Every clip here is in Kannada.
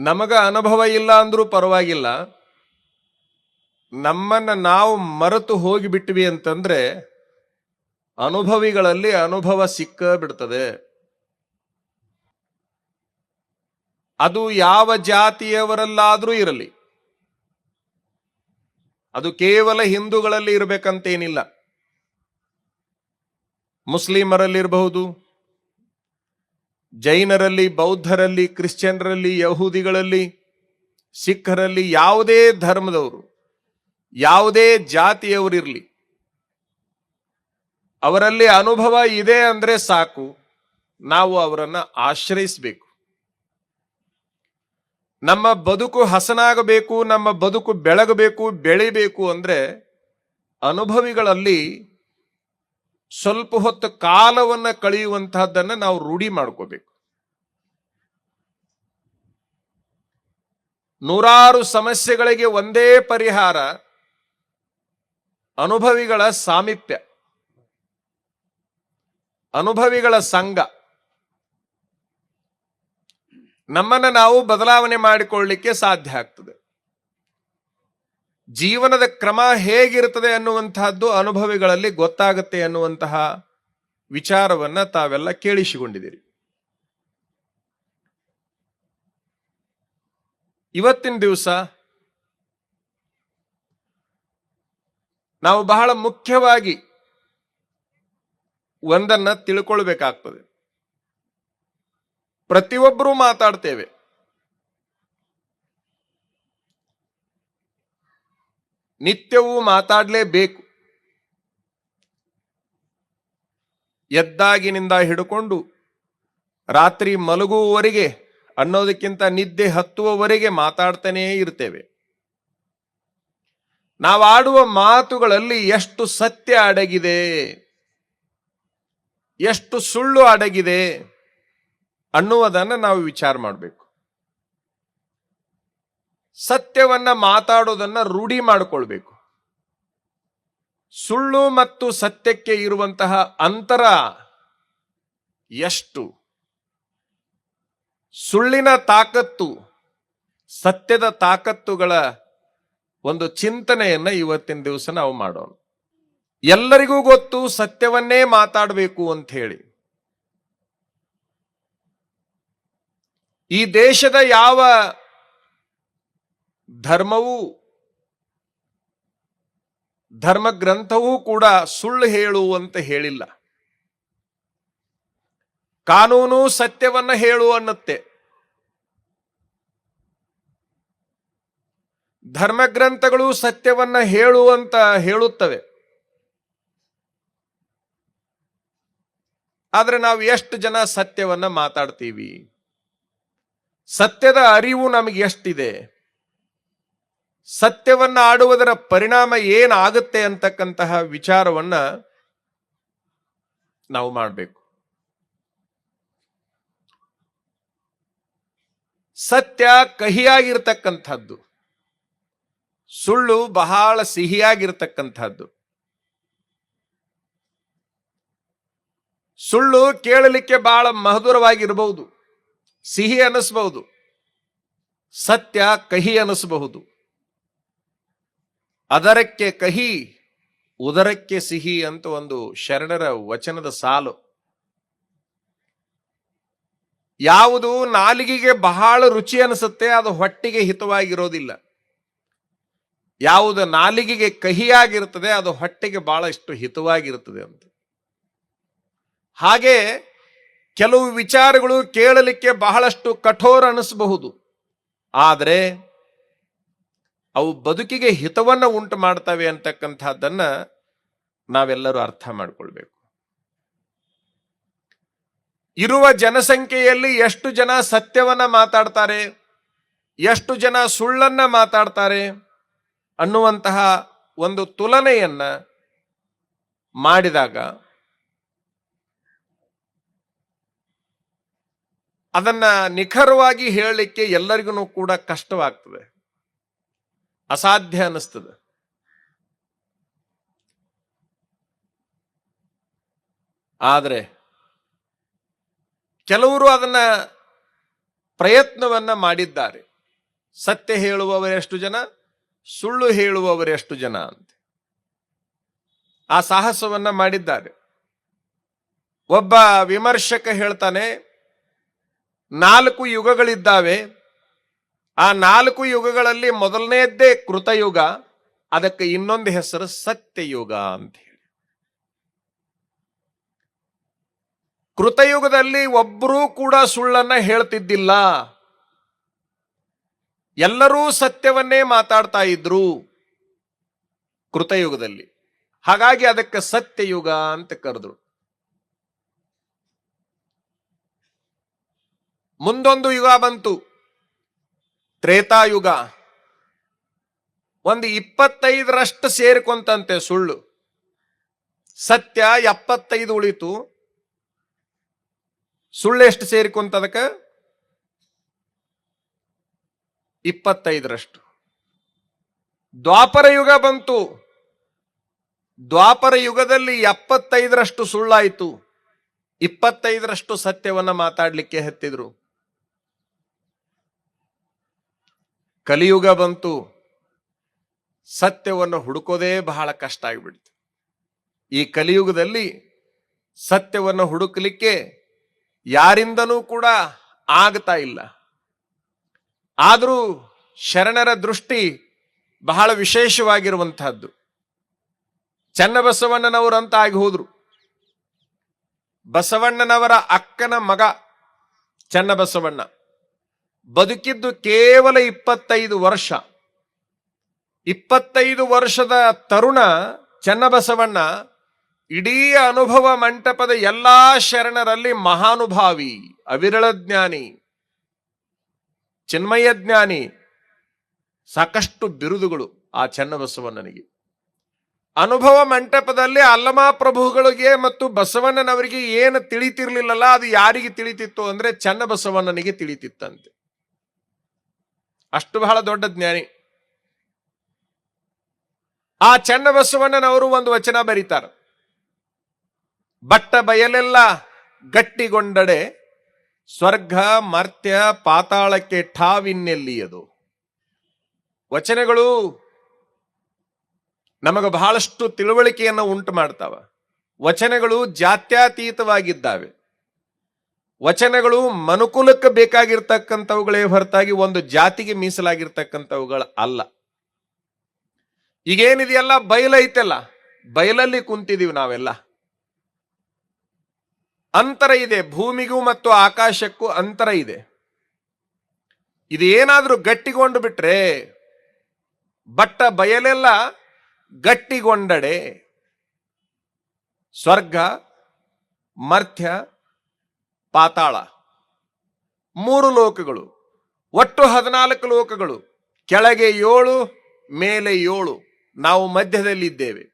ನಮಗ ಅನುಭವ ಇಲ್ಲ ಅಂದರೂ ಪರವಾಗಿಲ್ಲ. ನಮ್ಮನ್ನ ನಾವು ಮರೆತು ಹೋಗಿಬಿಟ್ವಿ ಅಂತಂದ್ರೆ ಅನುಭವಿಗಳಲ್ಲಿ ಅನುಭವ ಸಿಕ್ಕ ಬಿಡ್ತದೆ. ಅದು ಯಾವ ಜಾತಿಯವರಲ್ಲಾದರೂ ಇರಲಿ. ಅದು ಕೇವಲ ಹಿಂದೂಗಳಲ್ಲಿ ಇರಬೇಕಂತೇನಿಲ್ಲ. ಮುಸ್ಲಿಮರಲ್ಲಿರಬಹುದು ಜೈನರಲ್ಲಿ, ಬೌದ್ಧರಲ್ಲಿ, ಕ್ರಿಶ್ಚಿಯನ್ರಲ್ಲಿ, ಯಹೂದಿಗಳಲ್ಲಿ, ಸಿಖ್ಖರಲ್ಲಿ ಯಾವುದೇ ಧರ್ಮದವರು, ಯಾವುದೇ ಜಾತಿಯವರಿರಲಿ ಅವರಲ್ಲಿ ಅನುಭವ ಇದೆ ಅಂದ್ರೆ ಸಾಕು, ನಾವು ಅವರನ್ನು ಆಶ್ರಯಿಸಬೇಕು. ನಮ್ಮ ಬದುಕು ಹಸನಾಗಬೇಕು, ನಮ್ಮ ಬದುಕು ಬೆಳಗಬೇಕು, ಬೆಳಿಬೇಕು ಅಂದರೆ ಅನುಭವಿಗಳಲ್ಲಿ ಸ್ವಲ್ಪ ಹೊತ್ತು ಕಾಲವನ್ನ ಕಳೆಯುವಂತಹದ್ದನ್ನ ನಾವು ರೂಢಿ ಮಾಡ್ಕೋಬೇಕು. ನೂರಾರು ಸಮಸ್ಯೆಗಳಿಗೆ ಒಂದೇ ಪರಿಹಾರ ಅನುಭವಿಗಳ ಸಾಮೀಪ್ಯ. ಅನುಭವಿಗಳ ಸಂಘ. ನಮ್ಮನ್ನ ನಾವು ಬದಲಾವಣೆ ಮಾಡಿಕೊಳ್ಳಲಿಕ್ಕೆ ಸಾಧ್ಯ ಆಗ್ತದೆ. ಜೀವನದ ಕ್ರಮ ಹೇಗಿರುತ್ತದೆ ಅನ್ನುವಂತಹದ್ದು ಅನುಭವಿಗಳಲ್ಲಿ ಗೊತ್ತಾಗುತ್ತೆ ಅನ್ನುವಂತಹ ವಿಚಾರವನ್ನ ತಾವೆಲ್ಲ ಕೇಳಿಸಿಕೊಂಡಿದ್ದೀರಿ. ಇವತ್ತಿನ ದಿವಸ ನಾವು ಬಹಳ ಮುಖ್ಯವಾಗಿ ಒಂದನ್ನ ತಿಳ್ಕೊಳ್ಬೇಕಾಗ್ತದೆ. ಪ್ರತಿಯೊಬ್ಬರೂ ಮಾತಾಡ್ತೇವೆ. ನಿತ್ಯವೂ ಮಾತಾಡಲೇಬೇಕು. ಎದ್ದಾಗಿನಿಂದ ಹಿಡ್ಕೊಂಡು ರಾತ್ರಿ ಮಲಗುವವರೆಗೆ ಅನ್ನೋದಕ್ಕಿಂತ ನಿದ್ದೆ ಹತ್ತುವವರೆಗೆ ಮಾತಾಡ್ತಾನೇ ಇರ್ತೇವೆ. ನಾವು ಆಡುವ ಮಾತುಗಳಲ್ಲಿ ಎಷ್ಟು ಸತ್ಯ ಅಡಗಿದೆ, ಎಷ್ಟು ಸುಳ್ಳು ಅಡಗಿದೆ ಅನ್ನುವುದನ್ನು ನಾವು ವಿಚಾರ ಮಾಡಬೇಕು. ಸತ್ಯವನ್ನ ಮಾತಾಡೋದನ್ನ ರೂಢಿ ಮಾಡಿಕೊಳ್ಬೇಕು. ಸುಳ್ಳು ಮತ್ತು ಸತ್ಯಕ್ಕೆ ಇರುವಂತಹ ಅಂತರ ಎಷ್ಟು? ಸುಳ್ಳಿನ ತಾಕತ್ತು, ಸತ್ಯದ ತಾಕತ್ತುಗಳ ಒಂದು ಚಿಂತನೆಯನ್ನ ಇವತ್ತಿನ ದಿವಸ ನಾವು ಮಾಡೋಣ. ಎಲ್ಲರಿಗೂ ಗೊತ್ತು ಸತ್ಯವನ್ನೇ ಮಾತಾಡಬೇಕು ಅಂತ ಹೇಳಿ ಈ ದೇಶದ ಯಾವ ಧರ್ಮವೂ ಧರ್ಮ ಗ್ರಂಥವೂ ಕೂಡ ಸುಳ್ಳು ಹೇಳುವಂತ ಹೇಳಿಲ್ಲ. ಕಾನೂನು ಸತ್ಯವನ್ನ ಹೇಳು ಅನ್ನತ್ತೆ. ಧರ್ಮಗ್ರಂಥಗಳು ಸತ್ಯವನ್ನ ಹೇಳು ಅಂತ ಹೇಳುತ್ತವೆ. ಆದರೆ ನಾವು ಎಷ್ಟು ಜನ ಸತ್ಯವನ್ನ ಮಾತಾಡ್ತೀವಿ? ಸತ್ಯದ ಅರಿವು ನಮಗೆ ಎಷ್ಟಿದೆ ಸತ್ಯವನ್ನ ಆಡುವುದರ ಪರಿಣಾಮ ಏನಾಗುತ್ತೆ ಅಂತಕ್ಕಂತಹ ವಿಚಾರವನ್ನ ನಾವು ಮಾಡಬೇಕು. ಸತ್ಯ ಕಹಿಯಾಗಿರ್ತಕ್ಕಂಥದ್ದು. ಸುಳ್ಳು ಬಹಳ ಸಿಹಿಯಾಗಿರ್ತಕ್ಕಂಥದ್ದು. ಸುಳ್ಳು ಕೇಳಲಿಕ್ಕೆ ಬಹಳ ಮಹದುರವಾಗಿರಬಹುದು ಸಿಹಿ ಅನಿಸ್ಬಹುದು ಸತ್ಯ ಕಹಿ ಅನ್ನಿಸಬಹುದು. ಅದರಕ್ಕೆ ಕಹಿ, ಉದರಕ್ಕೆ ಸಿಹಿ ಅಂತ ಒಂದು ಶರಣರ ವಚನದ ಸಾಲು. ಯಾವುದು ನಾಲಿಗೆಗೆ ಬಹಳ ರುಚಿ ಅನಿಸುತ್ತೆ, ಅದು ಹೊಟ್ಟೆಗೆ ಹಿತವಾಗಿರೋದಿಲ್ಲ. ಯಾವುದು ನಾಲಿಗೆಗೆ ಕಹಿಯಾಗಿರುತ್ತದೆ, ಅದು ಹೊಟ್ಟೆಗೆ ಬಹಳಷ್ಟು ಹಿತವಾಗಿರುತ್ತದೆ ಅಂತ. ಹಾಗೆ ಕೆಲವು ವಿಚಾರಗಳು ಕೇಳಲಿಕ್ಕೆ ಬಹಳಷ್ಟು ಕಠೋರ ಅನಿಸಬಹುದು. ಆದರೆ ಅವು ಬದುಕಿಗೆ ಹಿತವನ್ನು ಉಂಟು ಮಾಡ್ತವೆ ಅಂತಕ್ಕಂಥದ್ದನ್ನು ನಾವೆಲ್ಲರೂ ಅರ್ಥ ಮಾಡಿಕೊಳ್ಬೇಕು. ಇರುವ ಜನಸಂಖ್ಯೆಯಲ್ಲಿ ಎಷ್ಟು ಜನ ಸತ್ಯವನ್ನ ಮಾತಾಡ್ತಾರೆ, ಎಷ್ಟು ಜನ ಸುಳ್ಳನ್ನ ಮಾತಾಡ್ತಾರೆ ಅನ್ನುವಂತಹ ಒಂದು ತುಲನೆಯನ್ನ ಮಾಡಿದಾಗ ಅದನ್ನ ನಿಖರವಾಗಿ ಹೇಳಲಿಕ್ಕೆ ಎಲ್ಲರಿಗೂ ಕೂಡ ಕಷ್ಟವಾಗ್ತದೆ. ಅಸಾಧ್ಯ ಅನ್ನಿಸ್ತದ. ಆದರೆ ಕೆಲವರು ಅದನ್ನ ಪ್ರಯತ್ನವನ್ನ ಮಾಡಿದ್ದಾರೆ. ಸತ್ಯ ಹೇಳುವವರೆಷ್ಟು ಜನ, ಸುಳ್ಳು ಹೇಳುವವರೆಷ್ಟು ಜನ ಅಂತ. ಆ ಸಾಹಸವನ್ನ ಮಾಡಿದ್ದಾರೆ. ಒಬ್ಬ ವಿಮರ್ಶಕ ಹೇಳ್ತಾನೆ, ನಾಲ್ಕು ಯುಗಗಳಿದ್ದಾವೆ ಆ ನಾಲ್ಕು ಯುಗಗಳಲ್ಲಿ ಮೊದಲನೇದ್ದೇ ಕೃತಯುಗ, ಅದಕ್ಕೆ ಇನ್ನೊಂದು ಹೆಸರು ಸತ್ಯಯುಗ ಅಂತ ಹೇಳಿ. ಕೃತಯುಗದಲ್ಲಿ ಒಬ್ಬರೂ ಕೂಡ ಸುಳ್ಳನ್ನ ಹೇಳ್ತಿದ್ದಿಲ್ಲ. ಎಲ್ಲರೂ ಸತ್ಯವನ್ನೇ ಮಾತಾಡ್ತಾ ಇದ್ರು ಕೃತಯುಗದಲ್ಲಿ. ಹಾಗಾಗಿ ಅದಕ್ಕೆ ಸತ್ಯಯುಗ ಅಂತ ಕರೆದ್ರು. ಮುಂದೊಂದು ಯುಗ ಬಂತು. ತ್ರೇತಾಯುಗ. ಒಂದು ಇಪ್ಪತ್ತೈದರಷ್ಟು ಸೇರಿಕೊಂತಂತೆ ಸುಳ್ಳು. ಸತ್ಯ ಎಪ್ಪತ್ತೈದು ಉಳಿತು. ಸುಳ್ಳು ಎಷ್ಟು ಸೇರಿಕೊಂತದಕ್ಕ ಇಪ್ಪತ್ತೈದರಷ್ಟು. ದ್ವಾಪರ ಯುಗ ಬಂತು. ದ್ವಾಪರ ಯುಗದಲ್ಲಿ ಎಪ್ಪತ್ತೈದರಷ್ಟು ಸುಳ್ಳಾಯಿತು. ಇಪ್ಪತ್ತೈದರಷ್ಟು ಸತ್ಯವನ್ನ ಮಾತಾಡ್ಲಿಕ್ಕೆ ಹತ್ತಿದ್ರು. ಕಲಿಯುಗ ಬಂತು. ಸತ್ಯವನ್ನು ಹುಡುಕೋದೇ ಬಹಳ ಕಷ್ಟ ಆಗಿಬಿಡ್ತು. ಈ ಕಲಿಯುಗದಲ್ಲಿ ಸತ್ಯವನ್ನು ಹುಡುಕಲಿಕ್ಕೆ ಯಾರಿಂದನೂ ಕೂಡ ಆಗ್ತಾ ಇಲ್ಲ. ಆದರೂ ಶರಣರ ದೃಷ್ಟಿ ಬಹಳ ವಿಶೇಷವಾಗಿರುವಂತಹದ್ದು ಅಂತ ಆಗಿ ಹೋದ್ರು. ಬಸವಣ್ಣನವರ ಅಕ್ಕನ ಮಗ ಚನ್ನಬಸವಣ್ಣ. ಬದುಕಿದ್ದು ಕೇವಲ ಇಪ್ಪತ್ತೈದು ವರ್ಷ. ಇಪ್ಪತ್ತೈದು ವರ್ಷದ ತರುಣ ಚನ್ನಬಸವಣ್ಣ ಇಡೀ ಅನುಭವ ಮಂಟಪದ ಎಲ್ಲಾ ಶರಣರಲ್ಲಿ ಮಹಾನುಭಾವಿ ಅವಿರಳ ಜ್ಞಾನಿ ಚಿನ್ಮಯ ಜ್ಞಾನಿ ಸಾಕಷ್ಟು ಬಿರುದುಗಳು ಆ ಚನ್ನಬಸವಣ್ಣನಿಗೆ. ಅನುಭವ ಮಂಟಪದಲ್ಲಿ ಅಲ್ಲಮ ಪ್ರಭುಗಳಿಗೆ ಮತ್ತು ಬಸವಣ್ಣನವರಿಗೆ ಏನು ತಿಳಿತಿರ್ಲಿಲ್ಲಲ್ಲ, ಅದು ಯಾರಿಗೆ ತಿಳಿತಿತ್ತು ಅಂದ್ರೆ ಚನ್ನಬಸವಣ್ಣನಿಗೆ ತಿಳಿತಿತ್ತಂತೆ. ಅಷ್ಟು ಬಹಳ ದೊಡ್ಡ ಜ್ಞಾನಿ. ಆ ಚನ್ನಬಸವಣ್ಣನವರು ಒಂದು ವಚನ ಬರೀತಾರೆ. ಬಟ್ಟ ಬಯಲೆಲ್ಲ ಗಟ್ಟಿಗೊಂಡಡೆ ಸ್ವರ್ಗ, ಮರ್ತ್ಯ, ಪಾತಾಳಕ್ಕೆ ಠಾವಿನ್ನೆಲ್ಲಿಯದು? ವಚನಗಳು ನಮಗೆ ಬಹಳಷ್ಟು ತಿಳುವಳಿಕೆಯನ್ನು ಉಂಟು ಮಾಡ್ತಾವ. ವಚನಗಳು ಜಾತ್ಯತೀತವಾಗಿದ್ದಾವೆ. ವಚನಗಳು ಮನುಕುಲಕ್ಕೆ ಬೇಕಾಗಿರ್ತಕ್ಕಂಥವುಗಳೇ ಹೊರತಾಗಿ ಒಂದು ಜಾತಿಗೆ ಮೀಸಲಾಗಿರ್ತಕ್ಕಂಥವುಗಳು ಅಲ್ಲ. ಈಗೇನಿದೆಯಲ್ಲ? ಬಯಲೈತೆಲ್ಲ ಬಯಲಲ್ಲಿ ಕುಂತಿದೀವಿ ನಾವೆಲ್ಲ. ಅಂತರ ಇದೆ. ಭೂಮಿಗೂ ಮತ್ತು ಆಕಾಶಕ್ಕೂ ಅಂತರ ಇದೆ. ಇದು ಏನಾದರೂ ಗಟ್ಟಿಗೊಂಡು ಬಿಟ್ರೆ, ಬಟ್ಟ ಬಯಲೆಲ್ಲ ಗಟ್ಟಿಗೊಂಡಡೆ. ಸ್ವರ್ಗ, ಮರ್ತ್ಯ ಪಾತಾಳ. ಮೂರು ಲೋಕಗಳು, ಒಟ್ಟು ಹದಿನಾಲ್ಕು ಲೋಕಗಳು, ಕೆಳಗೆ ಏಳು, ಮೇಲೆ ಏಳು, ನಾವು ಮಧ್ಯದಲ್ಲಿದ್ದೇವೆ.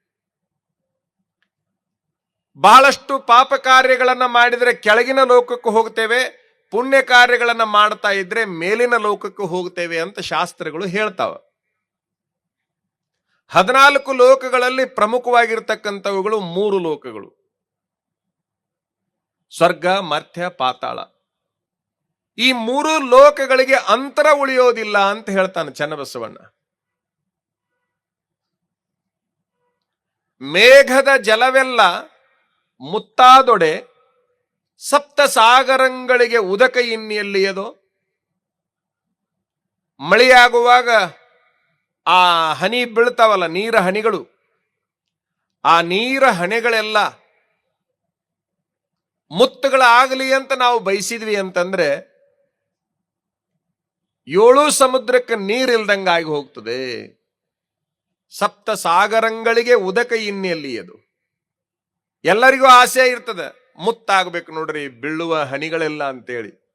ಬಹಳಷ್ಟು ಪಾಪ ಕಾರ್ಯಗಳನ್ನು ಮಾಡಿದರೆ ಕೆಳಗಿನ ಲೋಕಕ್ಕೆ ಹೋಗ್ತೇವೆ, ಪುಣ್ಯ ಕಾರ್ಯಗಳನ್ನು ಮಾಡ್ತಾ ಇದ್ರೆ ಮೇಲಿನ ಲೋಕಕ್ಕೆ ಹೋಗ್ತೇವೆ ಅಂತ ಶಾಸ್ತ್ರಗಳು ಹೇಳ್ತಾವ. ಹದಿನಾಲ್ಕು ಲೋಕಗಳಲ್ಲಿ ಪ್ರಮುಖವಾಗಿರ್ತಕ್ಕಂಥವುಗಳು ಮೂರು ಲೋಕಗಳು. ಸ್ವರ್ಗ, ಮರ್ತ್ಯ, ಪಾತಾಳ. ಈ ಮೂರು ಲೋಕಗಳಿಗೆ ಅಂತರ ಉಳಿಯೋದಿಲ್ಲ ಅಂತ ಹೇಳ್ತಾನೆ ಚನ್ನಬಸವಣ್ಣ. ಮೇಘದ ಜಲವೆಲ್ಲ ಮುತ್ತಾದೊಡೆ ಸಪ್ತ ಸಾಗರಂಗಳಿಗೆ ಉದಕ ಇನ್ನೆಲ್ಲಿಯದೋ ಮಳೆಯಾಗುವಾಗ ಆ ಹನಿ ಬೀಳ್ತಾವಲ್ಲ ನೀರ ಹನಿಗಳು. ಆ ನೀರ ಹಣೆಗಳೆಲ್ಲ ಮುತ್ತುಗಳಾಗಲಿ ಅಂತ ನಾವು ಬಯಸಿದ್ವಿ ಅಂತಂದ್ರೆ ಏಳು ಸಮುದ್ರಕ್ಕೆ ನೀರಿಲ್ದಂಗಾಗಿ ಹೋಗ್ತದೆ. ಸಪ್ತ ಸಾಗರಂಗಳಿಗೆ ಉದಕ ಇನ್ನೆಲ್ಲಿ ಅದು? ಎಲ್ಲರಿಗೂ ಆಸೆ ಇರ್ತದೆ. ಮುತ್ತಾಗಬೇಕು ನೋಡ್ರಿ, ಬೀಳುವ ಹನಿಗಳೆಲ್ಲ ಅಂತೇಳಿ.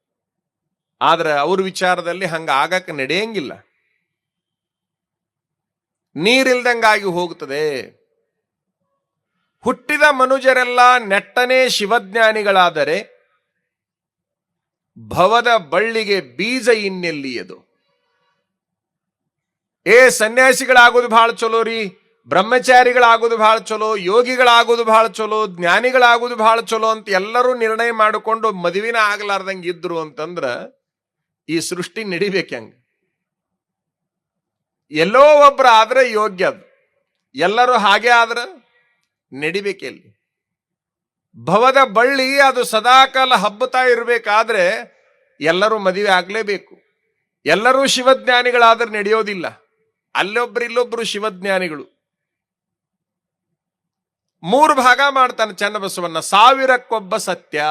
ಆದ್ರೆ ಅವ್ರ ವಿಚಾರದಲ್ಲಿ ಹಂಗ ಆಗಕ್ಕೆ ನಡೆಯಂಗಿಲ್ಲ. ನೀರಿಲ್ದಂಗಾಗಿ ಹೋಗುತ್ತದೆ ಹುಟ್ಟಿದ ಮನುಜರೆಲ್ಲ ನೆಟ್ಟನೆ ಶಿವಜ್ಞಾನಿಗಳಾದರೆ ಭವದ ಬಳ್ಳಿಗೆ ಬೀಜ ಇನ್ನೆಲ್ಲಿಯದು? ಏ ಸನ್ಯಾಸಿಗಳಾಗೋದು ಬಹಳ ಚಲೋ ರೀ, ಬ್ರಹ್ಮಚಾರಿಗಳಾಗೋದು ಬಹಳ ಚಲೋ, ಯೋಗಿಗಳಾಗೋದು ಬಹಳ ಚಲೋ, ಜ್ಞಾನಿಗಳಾಗೋದು ಬಹಳ ಚಲೋ ಅಂತ ಎಲ್ಲರೂ ನಿರ್ಣಯ ಮಾಡಿಕೊಂಡು ಮದುವಿನ ಆಗ್ಲಾರ್ದಂಗೆ ಇದ್ರು ಅಂತಂದ್ರ ಈ ಸೃಷ್ಟಿ ನಡಿಬೇಕು ಹೆಂಗ? ಎಲ್ಲೋ ಒಬ್ರು ಆದ್ರೆ ಯೋಗ್ಯ ಅದು. ಎಲ್ಲರೂ ಹಾಗೆ ಆದ್ರ? ನಡಿಬೇಕೆಲ್ಲಿ ಭವದ ಬಳ್ಳಿ ಅದು ಸದಾಕಾಲ ಹಬ್ಬತಾ ಇರಬೇಕಾದ್ರೆ ಎಲ್ಲರೂ ಮದುವೆ ಆಗ್ಲೇಬೇಕು. ಎಲ್ಲರೂ ಶಿವಜ್ಞಾನಿಗಳಾದ್ರೆ ನಡೆಯೋದಿಲ್ಲ. ಅಲ್ಲೊಬ್ರು ಇಲ್ಲೊಬ್ರು ಶಿವಜ್ಞಾನಿಗಳು. ಮೂರು ಭಾಗ ಮಾಡ್ತಾನೆ ಚನ್ನಬಸವನ್ನ ಸಾವಿರಕ್ಕೊಬ್ಬ ಸತ್ಯ.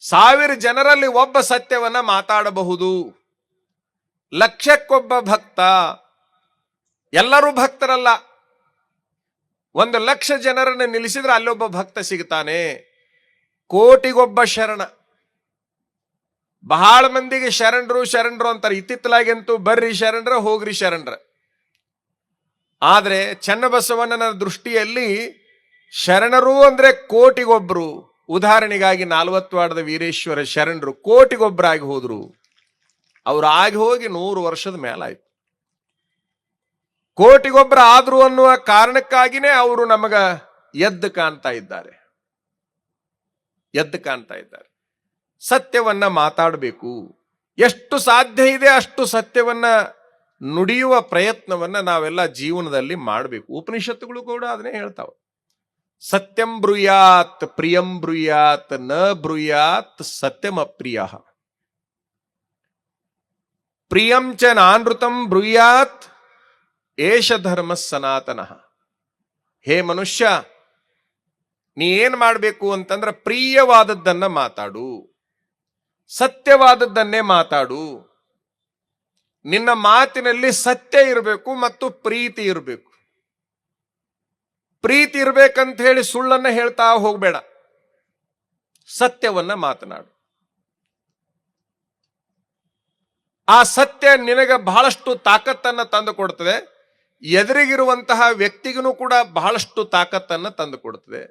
ಸಾವಿರ ಜನರಲ್ಲಿ ಒಬ್ಬ ಸತ್ಯವನ್ನ ಮಾತಾಡಬಹುದು. ಲಕ್ಷಕ್ಕೊಬ್ಬ ಭಕ್ತ. ಎಲ್ಲರೂ ಭಕ್ತರಲ್ಲ. ಒಂದು ಲಕ್ಷ ಜನರನ್ನು ನಿಲ್ಲಿಸಿದ್ರೆ ಅಲ್ಲೊಬ್ಬ ಭಕ್ತ ಸಿಗ್ತಾನೆ. ಕೋಟಿಗೊಬ್ಬ ಶರಣ. ಬಹಳ ಮಂದಿಗೆ ಶರಣರು ಶರಣರು ಅಂತಾರೆ. ಇತ್ತಿತ್ತಲಾಗಂತೂ ಬರ್ರಿ ಶರಣರ, ಹೋಗ್ರಿ ಶರಣರ. ಆದರೆ ಚನ್ನಬಸವಣ್ಣನ ದೃಷ್ಟಿಯಲ್ಲಿ ಶರಣರು ಅಂದ್ರೆ ಕೋಟಿಗೊಬ್ರು. ಉದಾಹರಣೆಗಾಗಿ ನಾಲ್ವತ್ತು ವಾಡದ ವೀರೇಶ್ವರ ಶರಣರು ಕೋಟಿಗೊಬ್ಬರಾಗಿ ಹೋದ್ರು. ಅವ್ರು ಆಗಿ ಹೋಗಿ ನೂರು ವರ್ಷದ ಮೇಲಾಯ್ತು ಕೋಟಿಗೊಬ್ಬರ ಆದ್ರು ಅನ್ನುವ ಕಾರಣಕ್ಕಾಗಿನೇ ಅವರು ನಮಗ ಎದ್ದು ಕಾಣ್ತಾ ಇದ್ದಾರೆ. ಎದ್ದು ಕಾಣ್ತಾ ಇದ್ದಾರೆ. ಸತ್ಯವನ್ನ ಮಾತಾಡಬೇಕು. ಎಷ್ಟು ಸಾಧ್ಯ ಇದೆ ಅಷ್ಟು ಸತ್ಯವನ್ನ ನುಡಿಯುವ ಪ್ರಯತ್ನವನ್ನ ನಾವೆಲ್ಲ ಜೀವನದಲ್ಲಿ ಮಾಡಬೇಕು. ಉಪನಿಷತ್ತುಗಳು ಕೂಡ ಅದನ್ನೇ ಹೇಳ್ತಾವ. ಸತ್ಯಂ ಬ್ರೂಯಾತ್, ಪ್ರಿಯಂ ಬ್ರೂಯಾತ್, ನ ಬ್ರೂಯಾತ್, ಸತ್ಯಮ ಪ್ರಿಯ. ಪ್ರಿಯಂ ಚ ನಾನೃತಂ ಬ್ರೂಯಾತ್ ಏಷ ಧರ್ಮ ಸನಾತನ. ಹೇ ಮನುಷ್ಯ, ನೀ ಏನ್ ಮಾಡಬೇಕು ಅಂತಂದ್ರೆ ಪ್ರಿಯವಾದದ್ದನ್ನ ಮಾತಾಡು. ಸತ್ಯವಾದದ್ದನ್ನೇ ಮಾತಾಡು. ನಿನ್ನ ಮಾತಿನಲ್ಲಿ ಸತ್ಯ ಇರಬೇಕು ಮತ್ತು ಪ್ರೀತಿ ಇರಬೇಕು. ಪ್ರೀತಿ ಇರಬೇಕಂತ ಹೇಳಿ ಸುಳ್ಳನ್ನ ಹೇಳ್ತಾ ಹೋಗ್ಬೇಡ. ಸತ್ಯವನ್ನ ಮಾತನಾಡು. ಆ ಸತ್ಯ ನಿನಗೆ ಬಹಳಷ್ಟು ತಾಕತ್ತನ್ನ ತಂದು ಕೊಡ್ತದೆ. ಎದುರಿಗಿರುವಂತಹ ವ್ಯಕ್ತಿಗೂ ಕೂಡ ಬಹಳಷ್ಟು ತಾಕತ್ತನ್ನು ತಂದು ಕೊಡ್ತದೆ.